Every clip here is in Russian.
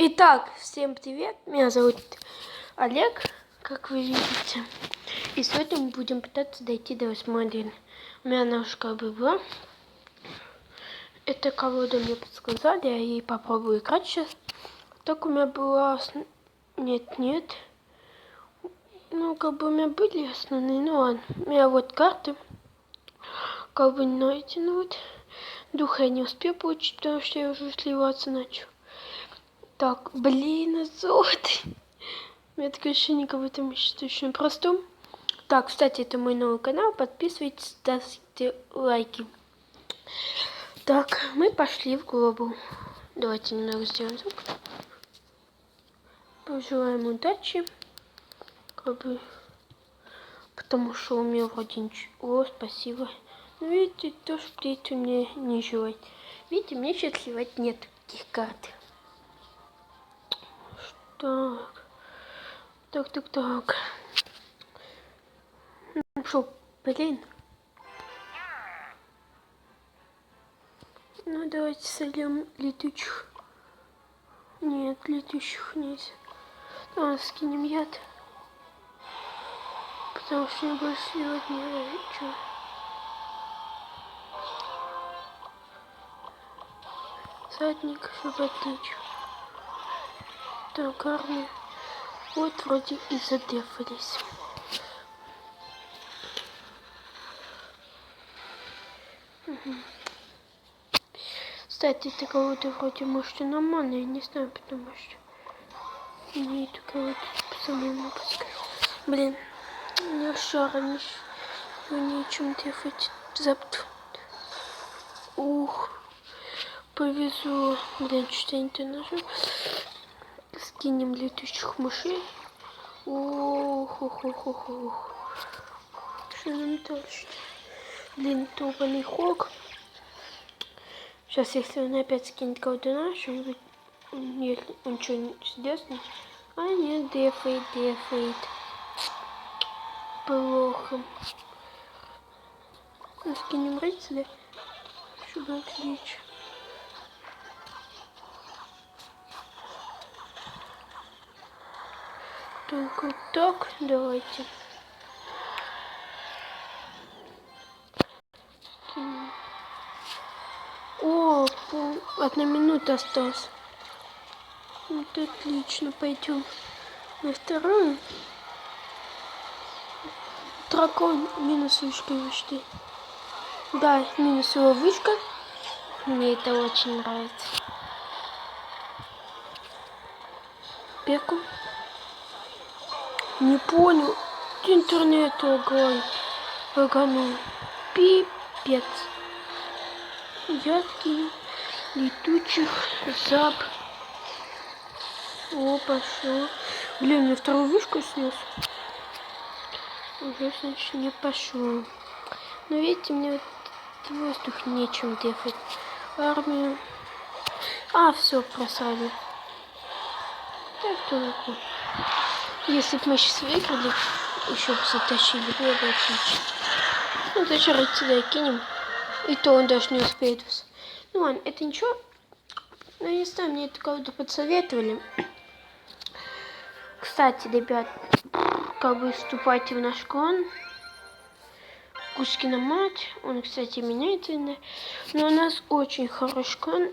Итак, всем привет! Меня зовут Олег, как вы видите. И сегодня мы будем пытаться дойти до 8 У меня ножка была. Это колода мне подсказали, я ей попробую играть сейчас. Так у меня была... Нет, нет. Ну, как бы у меня были основные, ну ладно. У меня вот карты. Как бы, знаете, ну вот. Духа я не успел получить, потому что я уже сливаться начал. Так, блин, азот. У меня такое ощущение, как будто мы сейчас очень простом. Так, кстати, это мой новый канал. Подписывайтесь, ставьте лайки. Так, мы пошли в глобу. Давайте немного сделаем звук. Пожелаем удачи. Как бы... Потому что у меня вроде ничего. О, спасибо. Ну, видите, то, что птицу мне не желает. Видите, мне сейчас сливать нет таких карт. Так. Так, так, так. Ну что, блин. Ну, давайте сольем летучих. Нет, летучих нельзя. Давай скинем яд. Потому что я больше не хочу. Задник, чтобы отличить. Так, армия. Вот вроде и задефались. Угу. Кстати, кого-то вроде может и нормально, я не знаю, потому что мне это кого-то самому подсказать. Блин, я шара не нечем дефать запту. Ух, повезло. Блин, что-то я не то нажал скинем летучих мышей. Ох, ох, ох, ох, ох. Что нам дальше? Блин, топанный хок. Сейчас, если он опять скинет кого-то наш, он, если он что не сделает, а нет, дефейт, дефейт. Плохо. Скинем рыцаря, чтобы отличить. Только так, давайте. О, пол... одна минута осталась. Вот отлично, пойдем на вторую. Дракон минус вышка вышли. Да, минус его вышка. Мне это очень нравится. Пеку. Не понял. Интернет огонь. Лаганул. Пипец. Яркий летучих зап. О, пошел. Блин, я вторую вышку снес. Уже, значит, не пошел. Но видите, мне вот воздух нечем дефать. Армию. А, все, просрали. Так только. Если бы мы сейчас выиграли, еще бы затащили, было бы отлично. Ну, даже сюда кинем. И то он даже не успеет. Ну ладно, это ничего. Ну, не знаю, мне это кого-то подсоветовали. Кстати, ребят, как бы вступайте в наш клан. Кускина мать. Он, кстати, меняется. Но у нас очень хороший клан.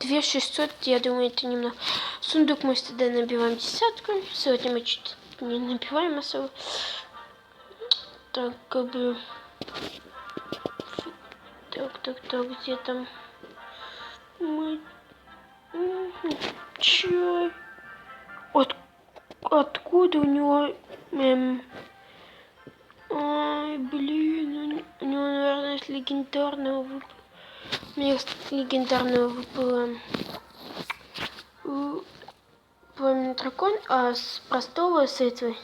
2600, я думаю, это немного. Сундук мы всегда набиваем десятку. Сегодня мы чуть не набиваем особо. Так, как бы... Так, так, так, где там... Мы... Чё? От... Откуда у него... Эм... Ай, блин, у него, наверное, легендарного выпала. Мне легендарного выпало пламенный дракон, а с простого, с этой,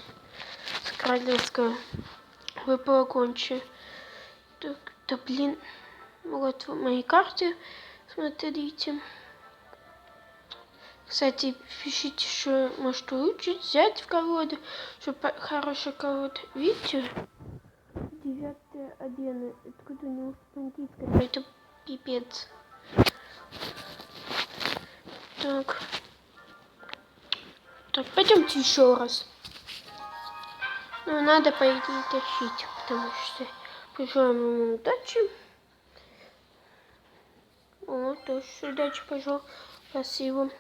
с королевского, выпало конче. Так, да блин, вот в моей карте, смотрите. Кстати, пишите, что может улучшить, взять в колоду, чтобы хорошая колода. Видите? Девятая арена. Откуда у него бандитская? Это пипец. Так. Так, пойдемте еще раз. Ну, надо, по идее, тащить, потому что пожелаем ему удачи. О, тоже удачи пожал. Спасибо.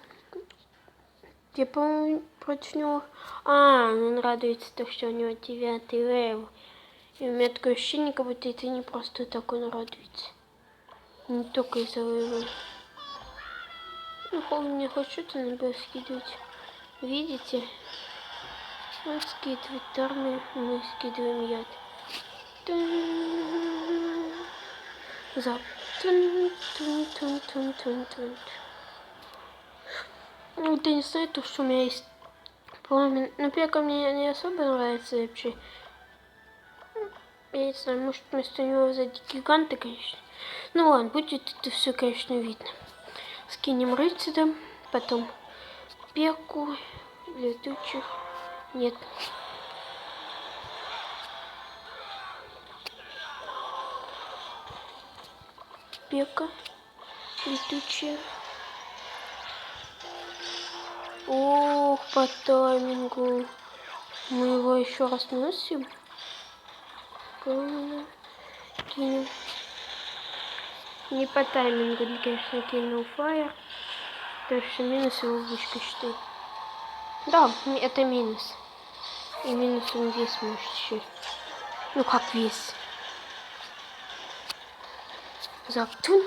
Я, по-моему, против него... А, он радуется, то, что у него девятый левел. И у меня такое ощущение, как будто это не просто так он радуется. Не только из-за левела. Ну, он хоть что-то надо скидывать. Видите? Он скидывает армию, мы скидываем яд. Зап. Ну, ты не знаю, то, что у меня есть пламя. Ну, пека мне не особо нравится вообще. Я не знаю, может вместо него взять гиганта, конечно. Ну ладно, будет это все, конечно, видно. Скинем рыцаря, потом пеку, летучих. Нет. Пека, летучая. Ох, по таймингу. Мы его еще раз носим. Кинем. Не по таймингу, конечно, кинул фаер. Дальше минус его вышка считай. Да, это минус. И минус он вес может еще. Ну как вес? Заптун.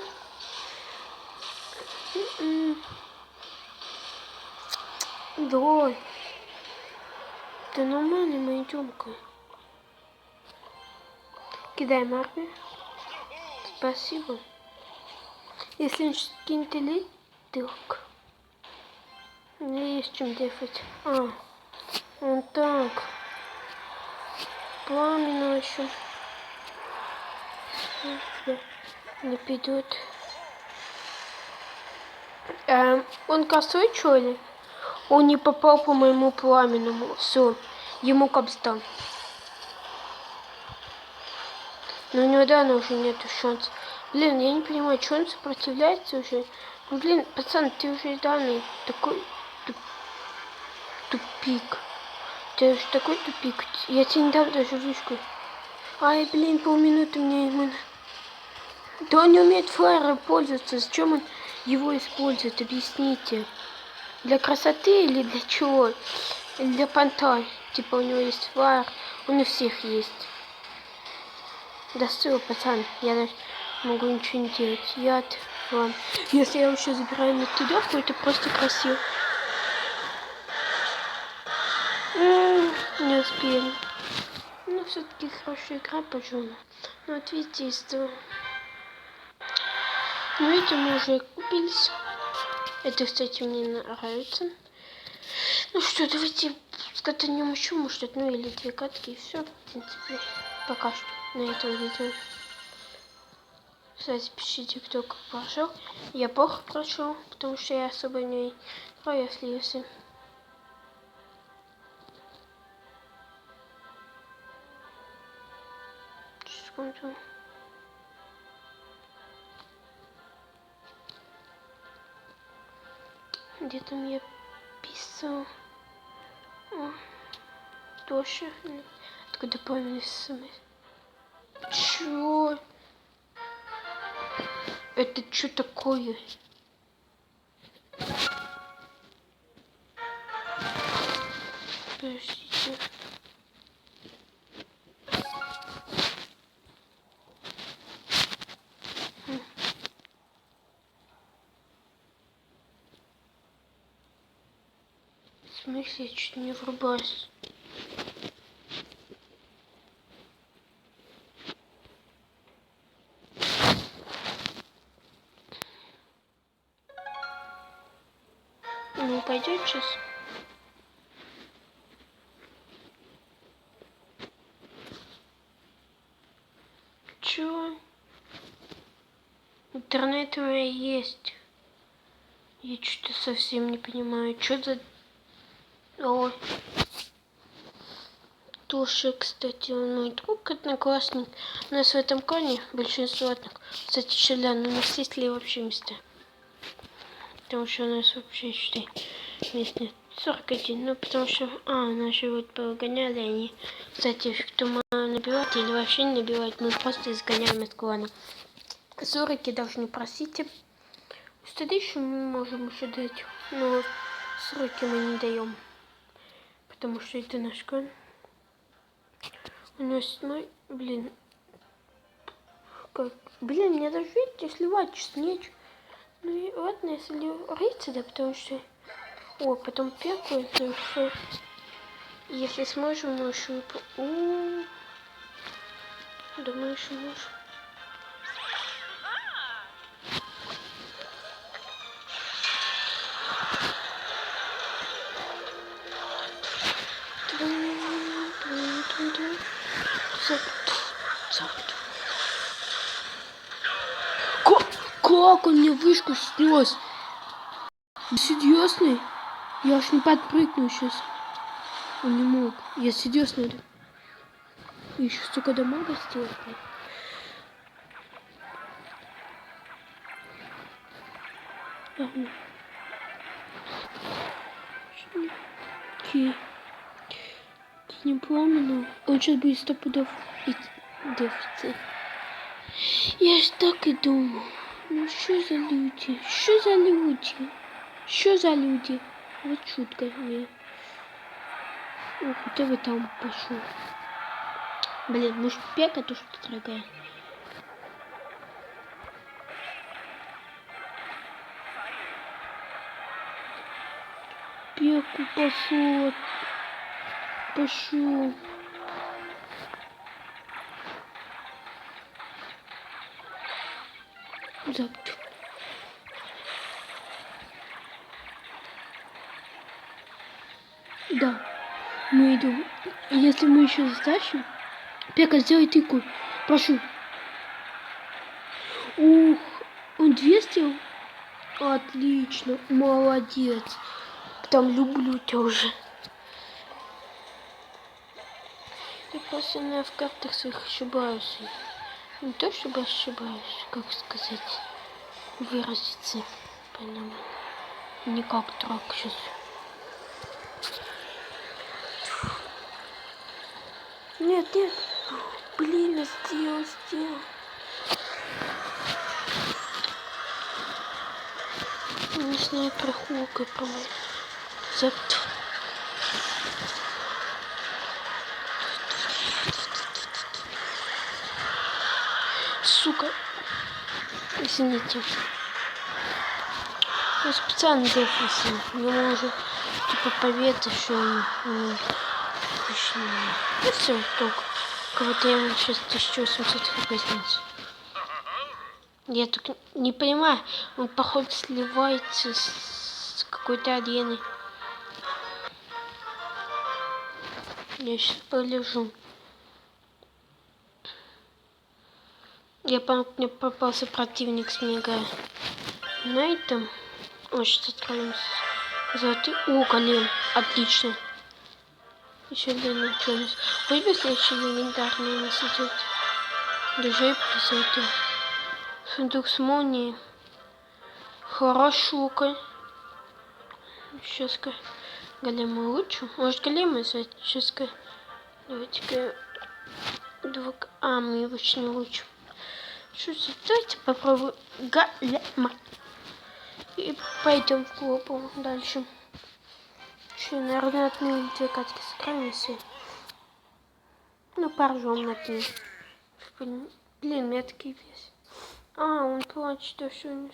Да. Да нормально мы идем-ка. Кидаем армию. Спасибо. Он скинет элиток. Не есть чем дефать. А, вот так. Пламенно еще. Не пойдет. Эм, он косой, что ли? Он не попал по моему пламенному. Все, ему капстан. Но у него да, уже нету шансов. Блин, я не понимаю, что он сопротивляется уже. Ну, блин, пацан, ты уже данный такой туп... тупик. Ты уже такой тупик. Я тебе не дам даже вышку. Ай, блин, полминуты мне ему... Да он не умеет флайером пользоваться. Зачем он его использует? Объясните. Для красоты или для чего? Для понта. Типа у него есть флайер. Он у всех есть. Да все, пацан. Я даже могу ничего не делать. Яд вам. Если я еще забираю на тудовку, это просто красиво. Не успели. Ну, все-таки хорошая игра, пожалуй. Ну, вот видите, из того... Ну, видите, мы уже купились. Это, кстати, мне нравится. Ну что, давайте скатанем еще, может, одну или две катки, и все, в принципе, пока что на этом видео. Кстати, пишите, кто как прошел. Я плохо прошел, потому что я особо не если. Секунду. Где там я писал? О, Тоша. Откуда появились смс? Чё? Это что такое? Подождите. В смысле, я чуть не врубаюсь. Ну, сейчас. Чё? Интернет у меня есть. Я что-то совсем не понимаю. Что за... Ой. Тоша, кстати, мой друг, одноклассник. У нас в этом клане большинство однок. Кстати, Шелян, у нас есть ли вообще места? Потому что у нас вообще, считай, нет. 41, ну потому что, а, наши вот погоняли, они, кстати, кто набивать или вообще не набивать, мы просто изгоняем из клана. 40 даже не просите. Стыды еще мы можем еще дать, но 40 мы не даем, потому что это наш клан. У него седьмой, блин, как, блин, мне даже, видите, сливать сейчас нечего. Ну и ладно, если рыться, да, потому что... О, потом пеку, это все. Если сможем, мы еще... У -у -у. Думаю, еще можем. Как он мне вышку снес? Серьезный? Я уж не подпрыгну сейчас. Он не мог. Я серьезно. Еще столько дамага сделать. Ладно. Ки. Не пламенно. Он сейчас будет сто пудов дефицит. Я ж так и думал. Ну что за люди? Что за люди? Что за люди? Вот шутка мне. Ух, ты вы там пошел. Блин, может пека то что дорогая. Пеку пошел. Пошел. Запт. Да, мы идем. Если мы еще затащим, Пека, сделай тыку. Прошу. Ух, он 200? Отлично, молодец. Там люблю тебя уже. Я просто на в картах своих ошибаюсь. Не то чтобы ошибаюсь, как сказать, выразиться. Понятно. Не как трак сейчас. Нет, нет. Блин, сделал, сделал. Не знаю, прохулкой, по-моему. Запт. Сука. Извините. Я специально дефиси. Не могу типа поведать, что он, он точнее. Ну все, только. Кого-то я сейчас 1800 хп Я только не понимаю, он походу сливается с какой-то арены. Я сейчас полежу. Я помню, мне попался противник с мега на этом. О, сейчас откроем золотый. О, голем. Отлично. Еще один. Хоть бы следующий легендарный и плюс это. Сундук с молнией. Хорошо-ка. Сейчас-ка голема лучше. Может голема взять? Сейчас-ка. Давайте-ка. Два... А, мы его очень лучше. Что за... Давайте попробуем голема. И пойдем в глобу дальше. Еще, наверное, отменим две катки все. Ну, поржем над ним. Блин, меня такие вес. А, он плачет, да что не...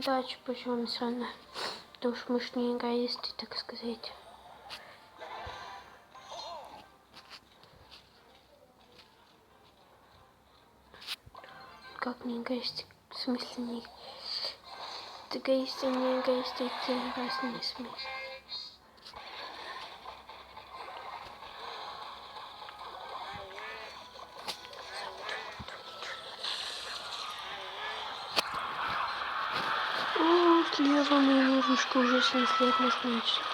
Дачу почему срано. Потому что мы ж не эгоисты, так сказать. Как не эгоисты? В смысле не эгоист и не эгоист это разные смыслы. О, слева моя ловушка уже снесли однозначно.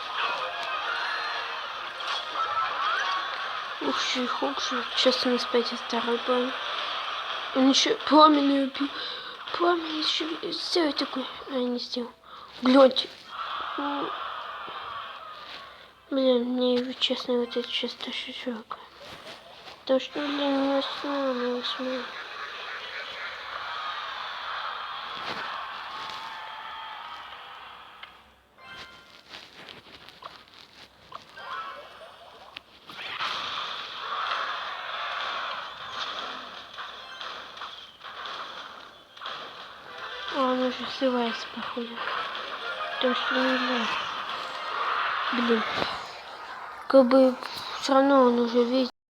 Ух, же, ух, же. Сейчас у нас пойдет второй бой. Он еще пламенный убил. Пламя еще сделай такой. А, не сделал. Гляньте. М. Блин, мне честно вот это сейчас тоже жалко. Потому что, блин, не восьмая, не восьмая. А, сливается, походу. Потому что не знаю. Блин. Как бы все равно он уже видит.